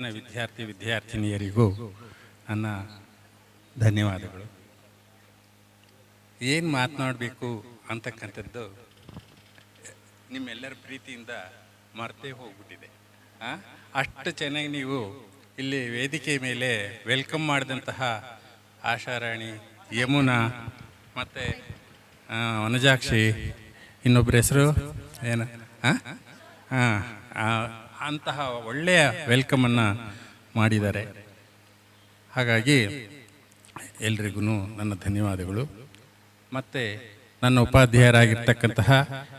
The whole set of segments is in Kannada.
ವಿದ್ಯಾರ್ಥಿ ವಿದ್ಯಾರ್ಥಿನಿಯರಿಗೂ ನನ್ನ ಧನ್ಯವಾದಗಳು. ಏನು ಮಾತನಾಡಬೇಕು ಅಂತಕ್ಕಂಥದ್ದು ನಿಮ್ಮೆಲ್ಲರ ಪ್ರೀತಿಯಿಂದ ಮರ್ತೇ ಹೋಗ್ಬಿಟ್ಟಿದೆ? ಅಷ್ಟು ಚೆನ್ನಾಗಿ ನೀವು ಇಲ್ಲಿ ವೇದಿಕೆ ಮೇಲೆ ವೆಲ್ಕಮ್ ಮಾಡಿದಂತಹ ಆಶಾರಾಣಿ ಯಮುನಾ ಮತ್ತು ವನಜಾಕ್ಷಿ ಇನ್ನೊಬ್ಬರ ಹೆಸರು? ಏನು? ಹಾಂ ಹಾಂ ಅಂತಹ ಒಳ್ಳೆಯ ವೆಲ್ಕಮನ್ನು ಮಾಡಿದ್ದಾರೆ. ಹಾಗಾಗಿ ಎಲ್ರಿಗೂ ನನ್ನ ಧನ್ಯವಾದಗಳು. ಮತ್ತು ನನ್ನ ಉಪಾಧ್ಯಾಯರಾಗಿರ್ತಕ್ಕಂತಹ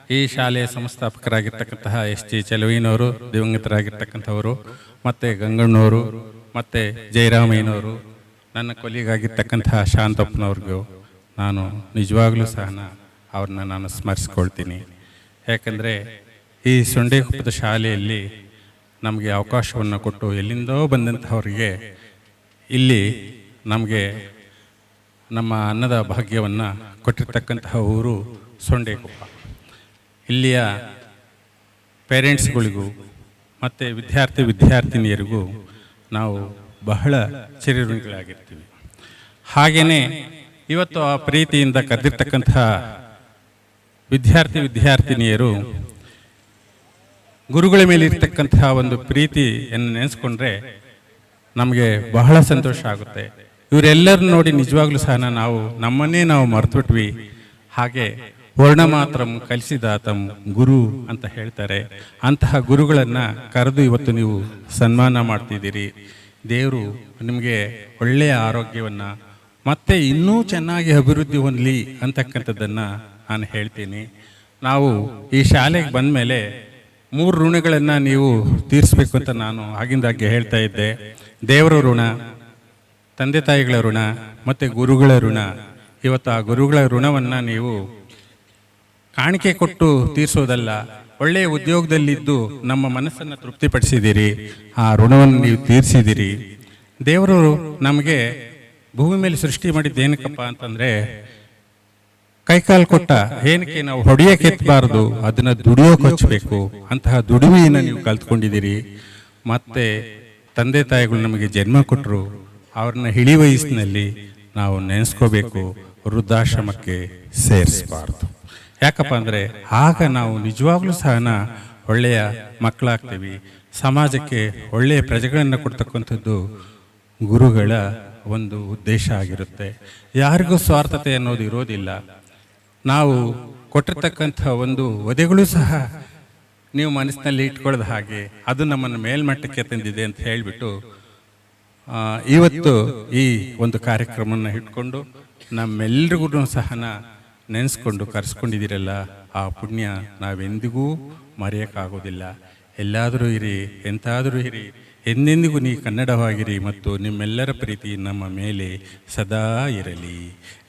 ಈ ಶಾಲೆಯ ಸಂಸ್ಥಾಪಕರಾಗಿರ್ತಕ್ಕಂತಹ ಎಸ್ ಜಿ ಚೆಲುವಿನವರು, ದಿವಂಗತರಾಗಿರ್ತಕ್ಕಂಥವರು, ಮತ್ತು ಗಂಗಣ್ಣವರು, ಮತ್ತು ಜಯರಾಮಯ್ಯನವರು, ನನ್ನ ಕೊಲಿಗಾಗಿರ್ತಕ್ಕಂತಹ ಶಾಂತಪ್ಪನವ್ರಿಗೂ ನಾನು ನಿಜವಾಗಲೂ ಸಹ ಅವ್ರನ್ನ ನಾನು ಸ್ಮರಿಸ್ಕೊಳ್ತೀನಿ. ಯಾಕಂದರೆ ಈ ಸೊಂಡೇಕೊಪ್ಪದ ಶಾಲೆಯಲ್ಲಿ ನಮಗೆ ಅವಕಾಶವನ್ನು ಕೊಟ್ಟು ಎಲ್ಲಿಂದೋ ಬಂದಂಥವರಿಗೆ ಇಲ್ಲಿ ನಮಗೆ ನಮ್ಮ ಅನ್ನದ ಭಾಗ್ಯವನ್ನು ಕೊಟ್ಟಿರ್ತಕ್ಕಂತಹ ಊರು ಸೊಂಡೆಕೊಪ್ಪ. ಇಲ್ಲಿಯ ಪೇರೆಂಟ್ಸ್ಗಳಿಗೂ ಮತ್ತು ವಿದ್ಯಾರ್ಥಿ ವಿದ್ಯಾರ್ಥಿನಿಯರಿಗೂ ನಾವು ಬಹಳ ಚಿರಋಣಿಗಳಾಗಿರ್ತೀವಿ. ಹಾಗೆಯೇ ಇವತ್ತು ಆ ಪ್ರೀತಿಯಿಂದ ಕರೆದಿರ್ತಕ್ಕಂತಹ ವಿದ್ಯಾರ್ಥಿ ವಿದ್ಯಾರ್ಥಿನಿಯರು ಗುರುಗಳ ಮೇಲೆ ಇರ್ತಕ್ಕಂತಹ ಒಂದು ಪ್ರೀತಿಯನ್ನು ನೆನೆಸ್ಕೊಂಡ್ರೆ ನಮಗೆ ಬಹಳ ಸಂತೋಷ ಆಗುತ್ತೆ. ಇವರೆಲ್ಲರನ್ನ ನೋಡಿ ನಿಜವಾಗ್ಲೂ ಸಹ ನಾವು ನಮ್ಮನ್ನೇ ನಾವು ಮರ್ತುಬಿಟ್ವಿ. ಹಾಗೆ ವರ್ಣ ಮಾತ್ರ ಕಲಿಸಿದಾತಂ ಗುರು ಅಂತ ಹೇಳ್ತಾರೆ. ಅಂತಹ ಗುರುಗಳನ್ನು ಕರೆದು ಇವತ್ತು ನೀವು ಸನ್ಮಾನ ಮಾಡ್ತಿದ್ದೀರಿ. ದೇವರು ನಿಮಗೆ ಒಳ್ಳೆಯ ಆರೋಗ್ಯವನ್ನು, ಮತ್ತೆ ಇನ್ನೂ ಚೆನ್ನಾಗಿ ಅಭಿವೃದ್ಧಿ ಹೊಂದಲಿ ಅಂತಕ್ಕಂಥದ್ದನ್ನು ನಾನು ಹೇಳ್ತೀನಿ. ನಾವು ಈ ಶಾಲೆಗೆ ಬಂದ ಮೇಲೆ ಮೂರು ಋಣಗಳನ್ನು ನೀವು ತೀರಿಸಬೇಕು ಅಂತ ನಾನು ಆಗಿಂದಾಗೆ ಹೇಳ್ತಾ ಇದ್ದೆ. ದೇವರ ಋಣ, ತಂದೆ ತಾಯಿಗಳ ಋಣ, ಮತ್ತು ಗುರುಗಳ ಋಣ. ಇವತ್ತು ಆ ಗುರುಗಳ ಋಣವನ್ನು ನೀವು ಕಾಣಿಕೆ ಕೊಟ್ಟು ತೀರಿಸೋದಲ್ಲ, ಒಳ್ಳೆಯ ಉದ್ಯೋಗದಲ್ಲಿದ್ದು ನಮ್ಮ ಮನಸ್ಸನ್ನು ತೃಪ್ತಿಪಡಿಸಿದ್ದೀರಿ ಆ ಋಣವನ್ನು ನೀವು ತೀರಿಸಿದ್ದೀರಿ ದೇವರು ನಮಗೆ ಭೂಮಿ ಮೇಲೆ ಸೃಷ್ಟಿ ಮಾಡಿದ್ದೇನಕ್ಕಪ್ಪ ಅಂತಂದರೆ ಕೈಕಾಲು ಕೊಟ್ಟ ಏನಕ್ಕೆ ನಾವು ಹೊಡೆಯೋಕೆ ಎತ್ತಬಾರ್ದು ಅದನ್ನ ದುಡಿಯೋಕೆ ಹಚ್ಚಬೇಕು ಅಂತಹ ದುಡಿಮೆಯನ್ನು ನೀವು ಕಲ್ತ್ಕೊಂಡಿದ್ದೀರಿ. ಮತ್ತೆ ತಂದೆ ತಾಯಿಗಳು ನಮಗೆ ಜನ್ಮ ಕೊಟ್ಟರು ಅವ್ರನ್ನ ಹಿಳಿ ವಯಸ್ಸಿನಲ್ಲಿ ನಾವು ನೆನೆಸ್ಕೋಬೇಕು. ವೃದ್ಧಾಶ್ರಮಕ್ಕೆ ಸೇರಿಸಬಾರ್ದು. ಯಾಕಪ್ಪ ಅಂದರೆ ಆಗ ನಾವು ನಿಜವಾಗ್ಲೂ ಸಹನ ಒಳ್ಳೆಯ ಮಕ್ಕಳಾಗ್ತೀವಿ. ಸಮಾಜಕ್ಕೆ ಒಳ್ಳೆಯ ಪ್ರಜೆಗಳನ್ನು ಕೊಡ್ತಕ್ಕಂಥದ್ದು ಗುರುಗಳ ಒಂದು ಉದ್ದೇಶ ಆಗಿರುತ್ತೆ. ಯಾರಿಗೂ ಸ್ವಾರ್ಥತೆ ಅನ್ನೋದು ಇರೋದಿಲ್ಲ. ನಾವು ಕೊಟ್ಟಿರ್ತಕ್ಕಂಥ ಒಂದು ವಧೆಗಳು ಸಹ ನೀವು ಮನಸ್ಸಿನಲ್ಲಿ ಇಟ್ಕೊಳ್ಳೋದು ಹಾಗೆ ಅದು ನಮ್ಮನ್ನು ಮೇಲ್ಮಟ್ಟಕ್ಕೆ ತಂದಿದೆ ಅಂತ ಹೇಳಿಬಿಟ್ಟು ಇವತ್ತು ಈ ಒಂದು ಕಾರ್ಯಕ್ರಮವನ್ನು ಇಟ್ಕೊಂಡು ನಮ್ಮೆಲ್ರಿಗೂ ಸಹ ನೆನೆಸ್ಕೊಂಡು ಕರೆಸ್ಕೊಂಡಿದ್ದೀರಲ್ಲ, ಆ ಪುಣ್ಯ ನಾವೆಂದಿಗೂ ಮರೆಯೋಕ್ಕಾಗೋದಿಲ್ಲ. ಎಲ್ಲಾದರೂ ಇರಿ, ಎಂತಾದರೂ ಇರಿ, ಎಂದೆಂದಿಗೂ ನೀ ಕನ್ನಡವಾಗಿರಿ ಮತ್ತು ನಿಮ್ಮೆಲ್ಲರ ಪ್ರೀತಿ ನಮ್ಮ ಮೇಲೆ ಸದಾ ಇರಲಿ.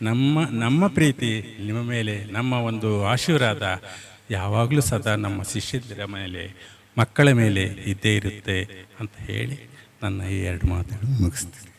ನಮ್ಮ ನಮ್ಮ ಪ್ರೀತಿ ನಿಮ್ಮ ಮೇಲೆ, ನಮ್ಮ ಒಂದು ಆಶೀರ್ವಾದ ಯಾವಾಗಲೂ ಸದಾ ನಮ್ಮ ಶಿಷ್ಯರ ಮೇಲೆ ಮಕ್ಕಳ ಮೇಲೆ ಇದ್ದೇ ಇರುತ್ತೆ ಅಂತ ಹೇಳಿ ನನ್ನ ಈ ಎರಡು ಮಾತುಗಳು ಮುಗಿಸ್ತೀನಿ.